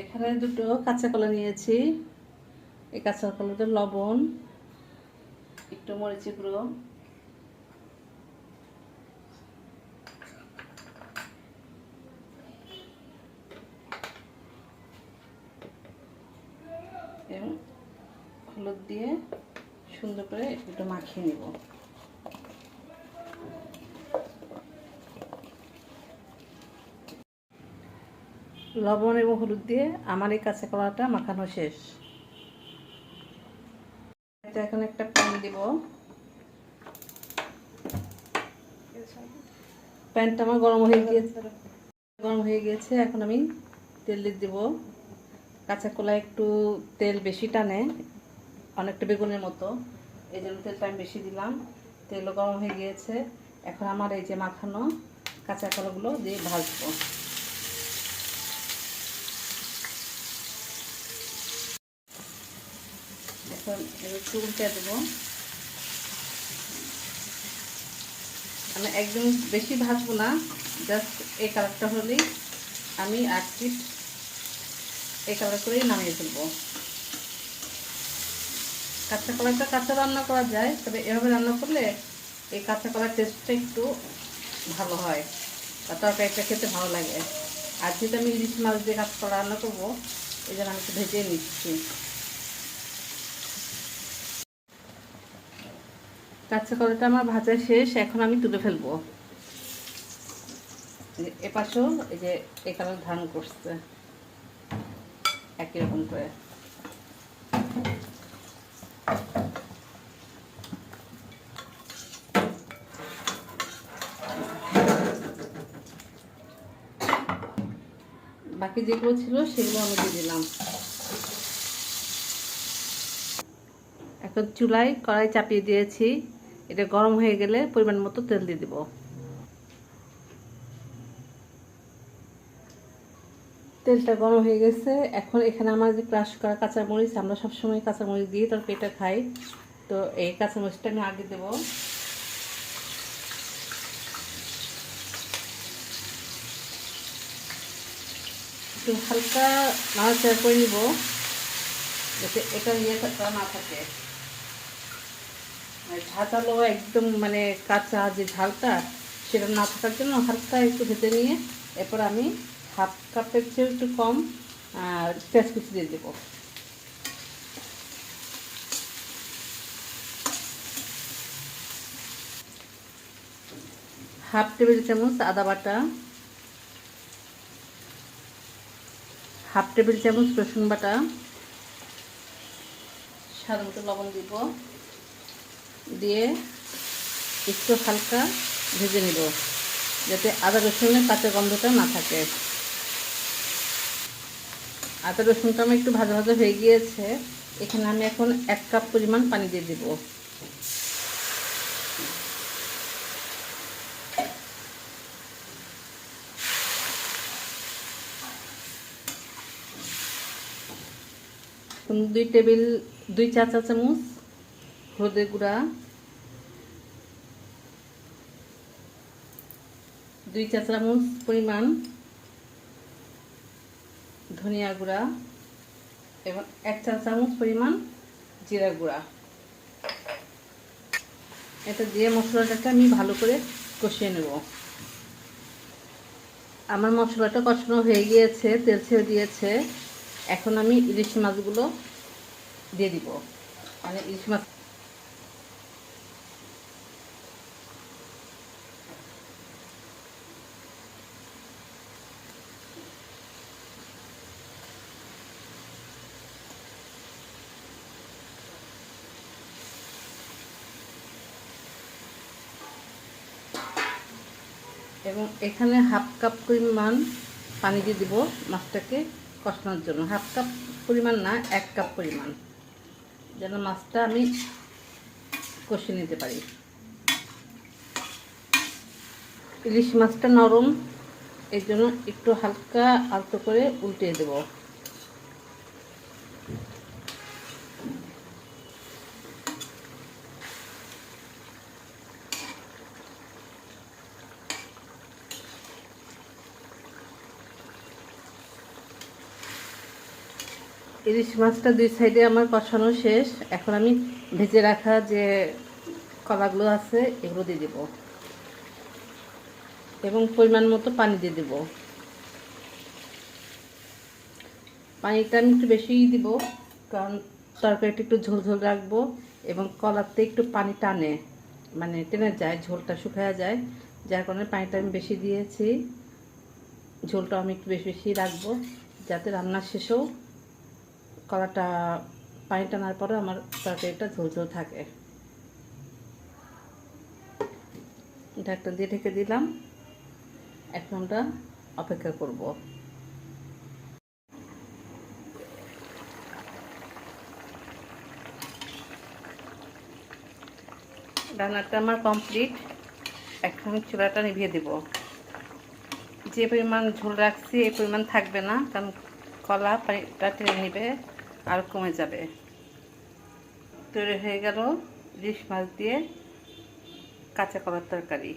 এখানে দুটো কাঁচা কলা নিয়েছি। এই কাঁচা কলাতে লবণ, একটু মরিচি গুঁড়ো। এবং হলুদ দিয়ে সুন্দর করে একটু মাখিয়ে নিব। লবণ এবং হলুদ দিয়ে আমার এই কাঁচা কলাটা মাখানো শেষ। এখন একটা প্যান দিব। প্যানটা আমার গরম হয়ে গিয়েছে। গরম হয়ে গিয়েছে, এখন আমি তেল দিয়ে দেবো। কাঁচা কলা একটু তেল বেশি টানে, অনেকটা বেগুনের মতো। এই জন্য তেলটা আমি বেশি দিলাম। তেলও গরম হয়ে গিয়েছে। এখন আমার এই যে মাখানো কাঁচা কলাগুলো দিয়ে ভাজবো। এখন একটু দেবো। আমি একদম বেশি ভাজবো না জাস্ট এই কালারটা হলেই আমি আট পিট এই কালার করেই নামিয়ে ফেলব। কাঁচা কলাটা কাঁচা রান্না করা যায়, তবে এভাবে রান্না করলে এই কাঁচা কলার টেস্টটা একটু ভালো হয় বা তরকারিটা খেতে ভালো লাগে। আর যেহেতু আমি ইলিশ মাছ দিয়ে কাঁচা কলা রান্না করব, এই জন্য আমি একটু ভেজে নিচ্ছি। কাঁচা কলাটা আমার ভাজা শেষ, এখন আমি তুলে ফেলব। এপাশেও এই যে এই কালার ধান করছে, একই রকম করে। বাকি যেগুলো ছিল সেগুলো আমি দিয়ে দিলাম। এখন চুলায় কড়াই চাপিয়ে দিয়েছি। এটা গরম হয়ে গেলে পরিমাণ মতো তেল দিয়ে দিব। তেলটা গরম হয়ে গেছে। এখন এখানে আমার যে ক্রাশ করা কাঁচামরিচ, আমরা সবসময় কাঁচামরিচ দিয়ে তরকারিটা খাই। তো এই কাঁচামরিচটা আমি আগে দেবো। একটু হালকা নাড়াচাড়া করে নিব, যাতে এটা ইয়েটা না থাকে। ঝাঁচালো একদম মানে কাঁচা যে ঝালটা, সেটা না থাকার জন্য হালকা একটু ভেজে নিয়ে এরপর আমি হাফ কাপের চেয়েও একটু কম পেঁয়াজ কুচি দিয়ে দেবো। হাফ টেবিল চামচ আদা বাটা, হাফ টেবিল চামচ রসুন বাটা মতো লবণ দিব। দিয়ে একটু হালকা ভেজে নিব, যাতে আদা রসুনের কাঁচা গন্ধটা না থাকে। আদা রসুনটা আমার একটু ভাজা ভাজা হয়ে গিয়েছে, এখানে আমি এখন এক কাপ পরিমাণ পানি দিয়ে দেব। দুই টেবিল, দুই চা চা চামচ হলুদের গুঁড়া, দুই চা চামচ পরিমাণ ধনিয়া গুঁড়া এবং এক চা চামচ পরিমাণ জিরা গুঁড়া। এটা দিয়ে মশলাটাকে আমি ভালো করে কষিয়ে নেব। আমার মশলাটা কষানো হয়ে গিয়েছে, তেল ছেড়ে দিয়েছে। এখন আমি ইলিশ মাছগুলো দিয়ে দিব। মানে ইলিশ মাছ এবং এখানে হাফ কাপ পরিমাণ পানি দিয়ে দিব মাছটাকে কষানোর জন্য। হাফ কাপ পরিমাণ না, এক কাপ পরিমাণ। যেন মাছটা আমি কষে নিতে পারি। ইলিশ মাছটা নরম এই জন্য একটু হালকা আলতো করে উল্টে দেব। ইলিশ মাছটা দুই সাইডে আমার কষানো শেষ। এখন আমি ভেজে রাখা যে কলাগুলো আছে, এগুলো দিয়ে দেব। এবং পরিমাণ মতো পানি দিয়ে দেব। পানিটা আমি একটু বেশিই দিব, কারণ তরকারিটা একটু ঝোল ঝোল রাখব এবং কলাতে একটু পানি টানে। মানে টেনে যায়, ঝোলটা শুকায়া যায়। যার কারণে পানিটা আমি বেশি দিয়েছি। ঝোলটা আমি একটু বেশি বেশি রাখব, যাতে রান্নার শেষেও কলাটা পানি টানার পরে আমার তরকারিটা ঝোল ঝোল থাকে। ঢাকটা দিয়ে ঢেকে দিলাম। এখন আমরা অপেক্ষা করব। রান্নাটা আমার কমপ্লিট। এখন চুলাটা নিভিয়ে দেব। যে পরিমাণ ঝোল রাখছি, এই পরিমাণ থাকবে না, কারণ কলা পানিটা টেনে নেবে। আর কমে যাবে। তৈরি হয়ে গেল ইলিশ মাছ দিয়ে কাঁচা কলার তরকারি।